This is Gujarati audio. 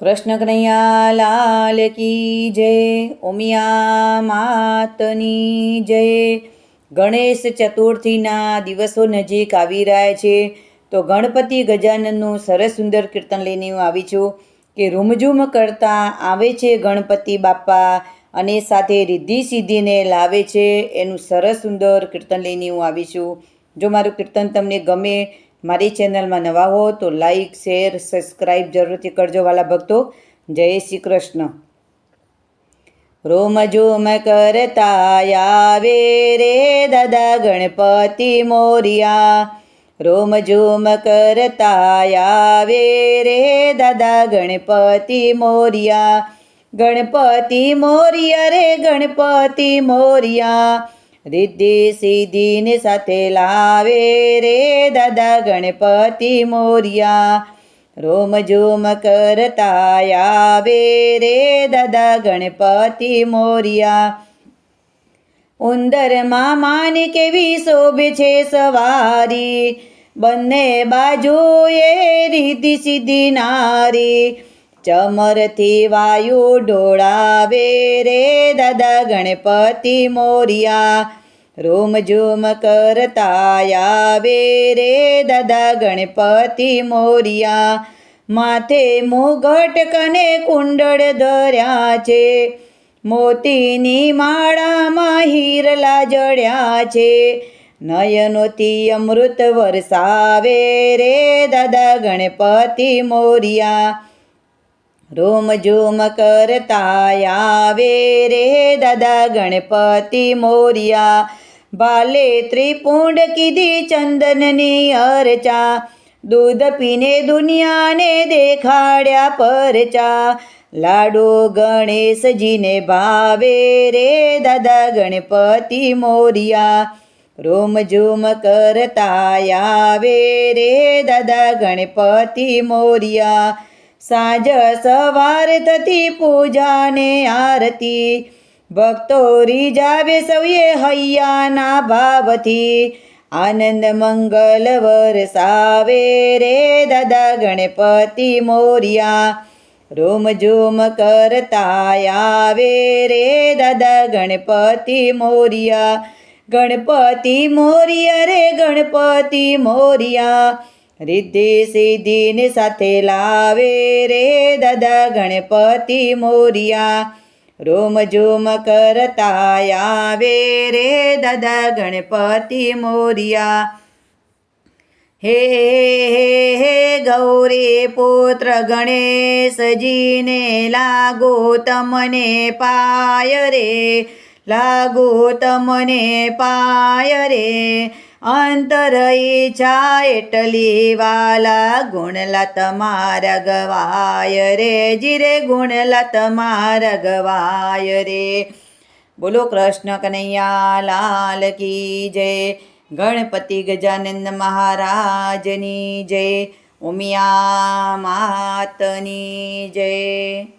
કૃષ્ણ કનૈયા લાલ કી જય, ઉમિયા માતની જય. ગણેશ ચતુર્થીના દિવસો નજીક આવી રહ્યા છે. તો ગણપતિ ગજાનનનું સરસ સુંદર કીર્તન લઈને હું આવી છું કે રૂમઝૂમ કરતા આવે છે ગણપતિ બાપા અને સાથે રિદ્ધિ સિદ્ધિને લાવે છે. એનું સરસ સુંદર કીર્તન લઈને હું આવી છું. જો મારું કીર્તન તમને ગમે મારી ચેનલમાં નવા હો તો લાઈક, શેર સબસ્ક્રાઈબ જરૂરથી કરજો વાલા ભક્તો. જય શ્રી કૃષ્ણ. રોમ ઝૂમ કરતા આવે રે દાદા ગણપતિ મોરિયા. રોમ ઝૂમ કરતા આવે રે દાદા ગણપતિ મોરિયા. ગણપતિ મોરિયા રે ગણપતિ મોરિયા. રિદ્ધિ સિદ્ધિને સાથે લાવે રે દાદા ગણપતિ મોરિયા રોમ ઝૂમ કરતા આવે રે દાદા ગણપતિ મોરિયા ઉંદરમાં મામાની કેવી શોભે છે સવારી બંને બાજુએ રીતિ સીધી નારી ચમરથી વાયુ ઢોળાવે રે દાદા ગણપતિ મોરિયા. રોમ ઝૂમ કરતા આવે રે દાદા ગણપતિ મોરિયા. માથે મુગટ કને કુંડળ ધર્યા છે. મોતીની માળામાં હીરલા જડ્યા છે. નયનોથી અમૃત વરસાવે રે દાદા ગણપતિ મોરિયા. રોમ ઝૂમ કરતા આવે રે દાદા ગણપતિ મોરિયા. ભાલે ત્રિપુંડ કીધી ચંદનની અરચા. દૂધ પીને દુનિયાને દેખાડ્યા પરચા. લાડુ ગણેશજીને ભાવે રે દાદા ગણપતિ મોરિયા. રોમ ઝૂમ કરતા આવે રે દાદા ગણપતિ મોરિયા. સાંજ સવાર થતી પૂજાને આરતી. ભક્તો રીજાવે સૌએ હૈયાના ભાવથી. આનંદ મંગલ વરસાવે રે દાદા ગણપતિ મોરિયા. રોમ ઝૂમ કરતા આવે રે દાદા ગણપતિ મોરિયા. ગણપતિ મોરિયા રે ગણપતિ મોરિયા. રિદ્ધિ સિદ્ધિને સાથે લાવે રે દાદા ગણપતિ મોરિયા. રોમ ઝૂમ કરતા આવે રે દાદા ગણપતિ મોરિયા. હે હે હે, ગૌરી પુત્ર ગણેશજીને લાગો તમને પાય રે, લાગો તમને પાય રે. અંતર ઈચ્છા એટલી વાલા ગુણલા તમારા ગવાય રે, જીરે ગુણલા તમારા ગવાય રે. બોલો કૃષ્ણ કનૈયા, લાલ કી જય. ગણપતિ ગજાનંદ મહારાજની જય. ઉમિયા માતની જય.